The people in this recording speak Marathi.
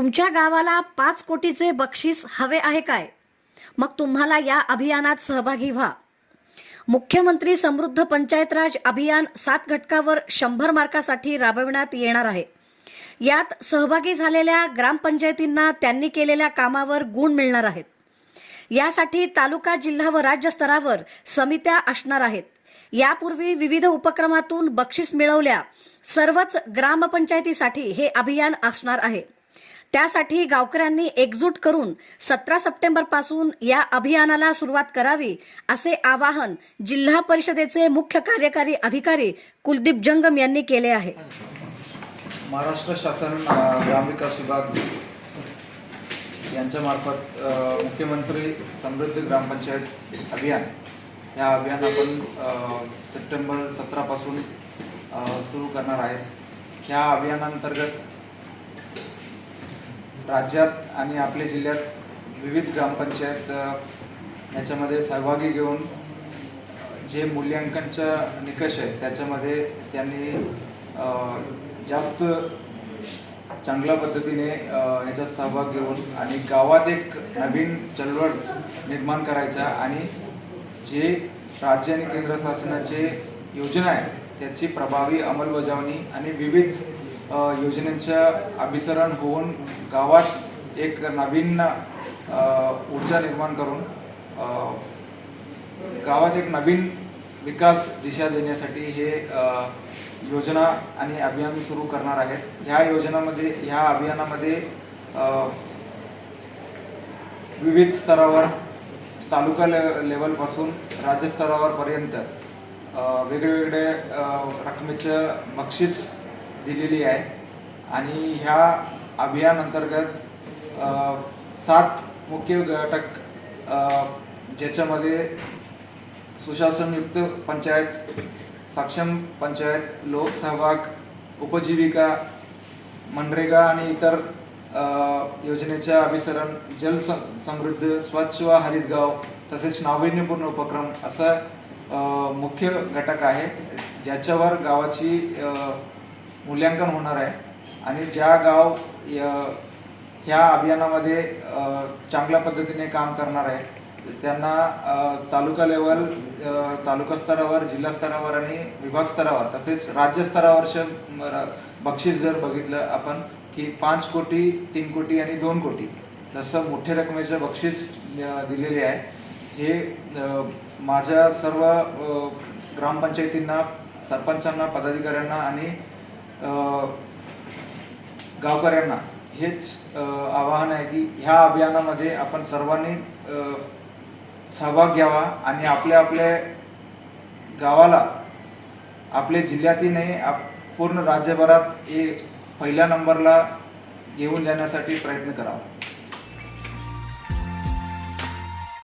तुमच्या गावाला पाच कोटीचे बक्षीस हवे आहे काय? मग तुम्हाला या अभियानात सहभागी व्हा. मुख्यमंत्री समृद्ध पंचायत राज अभियान सात घटकावर शंभर मार्कासाठी राबविण्यात येणार आहे. यात सहभागी झालेल्या ग्रामपंचायतींना त्यांनी केलेल्या कामावर गुण मिळणार आहेत. यासाठी तालुका जिल्हा व राज्य स्तरावर समित्या असणार आहेत. यापूर्वी विविध उपक्रमातून बक्षीस मिळवल्या. सर्वच ग्रामपंचायतीसाठी हे अभियान असणार आहे. त्यासाठी गावकऱ्यांनी एकजूट करून सतरा सप्टेंबरपासून या अभियानाला सुरुवात करावी असे आवाहन जिल्हा परिषदेचे मुख्य कार्यकारी अधिकारी कुलदीप जंगम यांनी केले आहे. महाराष्ट्र शासन ग्रामविकास विभाग यांच्यामार्फत मुख्यमंत्री समृद्धी ग्रामपंचायत अभियान. या अभियान आपण सप्टेंबर सतरापासून सुरू करणार आहे ह्या अभियानांतर्गत राज्यात आणि आपल्या जिल्ह्यात विविध ग्रामपंचायत याच्यामध्ये सहभागी घेऊन जे मूल्यांकनचा निकष आहे त्याच्यामध्ये त्यांनी जास्त चांगल्या पद्धतीने याच्यात सहभाग घेऊन आणि गावात एक नवीन चळवळ निर्माण करायचा आणि जे राज्य आणि केंद्र शासनाचे योजना आहे त्याची प्रभावी अंमलबजावणी आणि विविध योजनेच्या अभिसरण होऊन गावात एक नवीन ऊर्जा निर्माण करून गावात एक नवीन विकास दिशा देण्यासाठी हे योजना आणि अभियान सुरू करणार आहेत. ह्या योजनामध्ये ह्या अभियानामध्ये विविध स्तरावर तालुका ले लेवलपासून राज्यस्तरावरपर्यंत वेगवेगळे रकमेचं बक्षीस दिलेली आहे. आणि ह्या अभियान अंतर्गत सात मुख्य घटक ज्याच्यामध्ये सुशासनयुक्त पंचायत सक्षम पंचायत लोकसहभाग उपजीविका मनरेगा आणि इतर योजनेच्या अभिसरण जल समृद्ध स्वच्छ व हरित गाव तसेच नाविन्यपूर्ण उपक्रम असा मुख्य घटक आहे. ज्याच्यावर गावाची मूल्यांकन होणार आहे. आणि ज्या गाव य- ह्या अभियानामध्ये चांगल्या पद्धतीने काम करणार आहे त्यांना तालुका लेवल तालुका स्तरावर जिल्हा स्तरावर आणि विभाग स्तरावर तसेच राज्य स्तरावर बक्षीस जर बघितलं आपण की पाच कोटी तीन कोटी आणि दोन कोटी जसं मोठ्या रकमेचं बक्षीस दिलेले आहे. हे माझ्या सर्व ग्रामपंचायतींना सरपंचांना पदाधिकाऱ्यांना आणि गावकऱ्यांना हेच आवाहन आहे की ह्या अभियानामध्ये आपण सर्वांनी सहभाग घ्यावा आणि आपल्या आपल्या गावाला आपल्या जिल्ह्यातही नाही आप- पूर्ण राज्यभरात हे पहिल्या नंबरला घेऊन जाण्यासाठी प्रयत्न करावा.